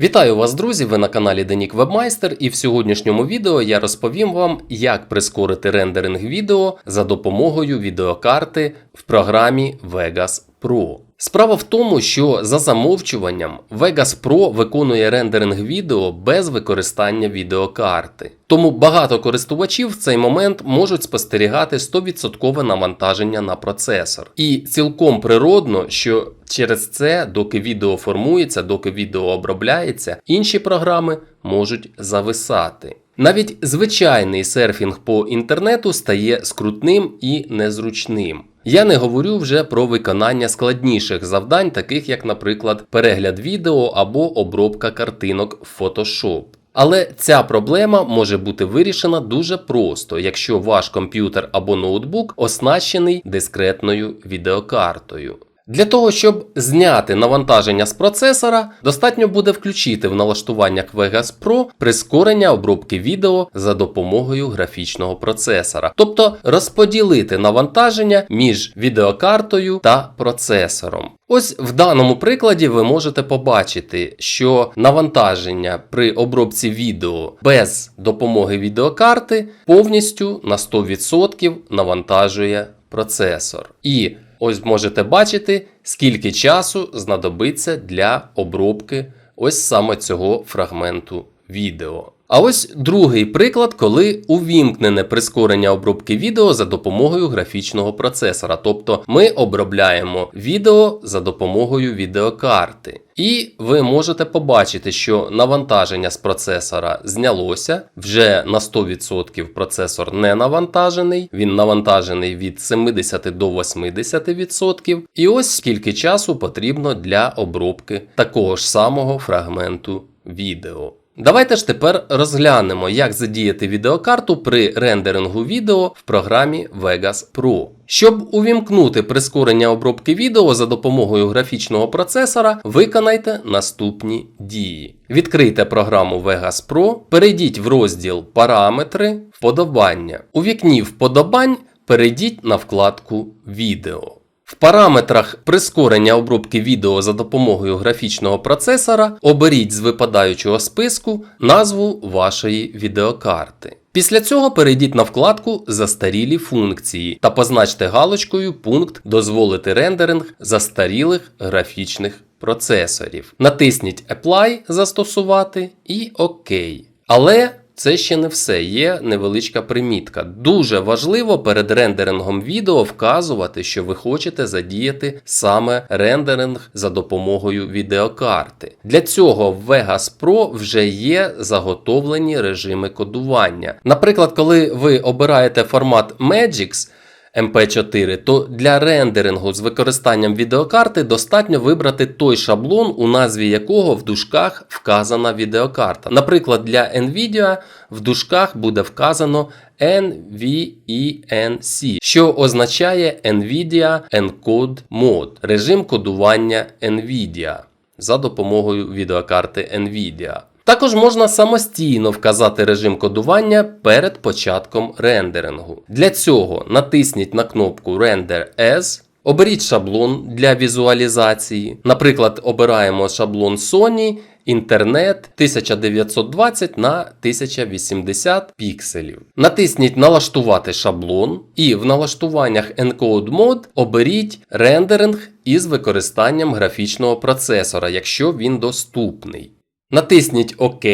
Вітаю вас, друзі! Ви на каналі Денік Вебмайстер, і в сьогоднішньому відео я розповім вам, як прискорити рендеринг відео за допомогою відеокарти в програмі Vegas Pro. Справа в тому, що за замовчуванням Vegas Pro виконує рендеринг відео без використання відеокарти. Тому багато користувачів в цей момент можуть спостерігати 100% навантаження на процесор. І цілком природно, що через це, доки відео формується, доки відео обробляється, інші програми можуть зависати. Навіть звичайний серфінг по інтернету стає скрутним і незручним. Я не говорю вже про виконання складніших завдань, таких як, наприклад, перегляд відео або обробка картинок в Photoshop. Але ця проблема може бути вирішена дуже просто, якщо ваш комп'ютер або ноутбук оснащений дискретною відеокартою. Для того, щоб зняти навантаження з процесора, достатньо буде включити в налаштуваннях Vegas Pro прискорення обробки відео за допомогою графічного процесора, тобто розподілити навантаження між відеокартою та процесором. Ось в даному прикладі ви можете побачити, що навантаження при обробці відео без допомоги відеокарти повністю на 100% навантажує процесор. І Ось можете бачити, скільки часу знадобиться для обробки ось саме цього фрагменту відео. А ось другий приклад, коли увімкнене прискорення обробки відео за допомогою графічного процесора. Тобто ми обробляємо відео за допомогою відеокарти. І ви можете побачити, що навантаження з процесора знялося. Вже на 100% процесор не навантажений, він навантажений від 70 до 80%. І ось скільки часу потрібно для обробки такого ж самого фрагменту відео. Давайте ж тепер розглянемо, як задіяти відеокарту при рендерингу відео в програмі Vegas Pro. Щоб увімкнути прискорення обробки відео за допомогою графічного процесора, виконайте наступні дії. Відкрийте програму Vegas Pro, перейдіть в розділ Параметри, Вподобання. У вікні вподобань перейдіть на вкладку Відео. В параметрах прискорення обробки відео за допомогою графічного процесора оберіть з випадаючого списку назву вашої відеокарти. Pісля цього перейдіть на вкладку Застарілі функції та позначте галочкою пункт Дозволити рендеринг застарілих графічних процесорів. Натисніть Apply застосувати і ОК. Але це ще не все, є невеличка примітка. Дуже важливо перед рендерингом відео вказувати, що ви хочете задіяти саме рендеринг за допомогою відеокарти. Для цього в Vegas Pro вже є заготовлені режими кодування. Наприклад, коли ви обираєте формат Magix, MP4, то для рендерингу з використанням відеокарти достатньо вибрати той шаблон, у назві якого в дужках вказана відеокарта. Наприклад, для Nvidia в дужках буде вказано NVENC, що означає Nvidia Encode Mode, режим кодування Nvidia за допомогою відеокарти Nvidia. Також можна самостійно вказати режим кодування перед початком рендерингу. Для цього натисніть на кнопку Render As, оберіть шаблон для візуалізації. Наприклад, обираємо шаблон Sony Інтернет 1920 на 1080 пікселів. Натисніть Налаштувати шаблон і в налаштуваннях Encode Mode оберіть рендеринг із використанням графічного процесора, якщо він доступний. Натисніть ОК,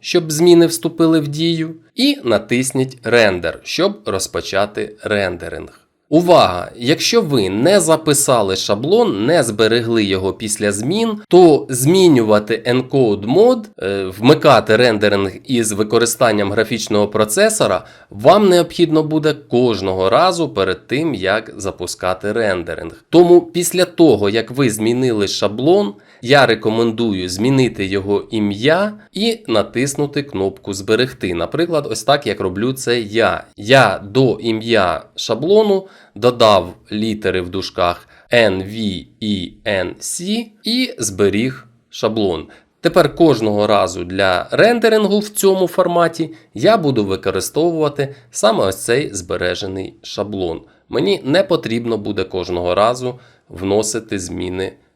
щоб зміни вступили в дію, і натисніть рендер, щоб розпочати рендеринг. Увага! Якщо ви не записали шаблон, не зберегли його після змін, то змінювати Encode мод, е, вмикати рендеринг із використанням графічного процесора, вам необхідно буде кожного разу перед тим, як запускати рендеринг. Тому після того, як ви змінили шаблон, я рекомендую змінити його ім'я і натиснути кнопку Зберегти. Наприклад, ось так як роблю це я. Я до ім'я шаблону додав літери в дужках N, V, E, N, C і зберіг шаблон. Тепер кожного разу для рендерингу в цьому форматі я буду використовувати саме ось цей збережений шаблон. Мені не потрібно буде кожного разу вносити зміни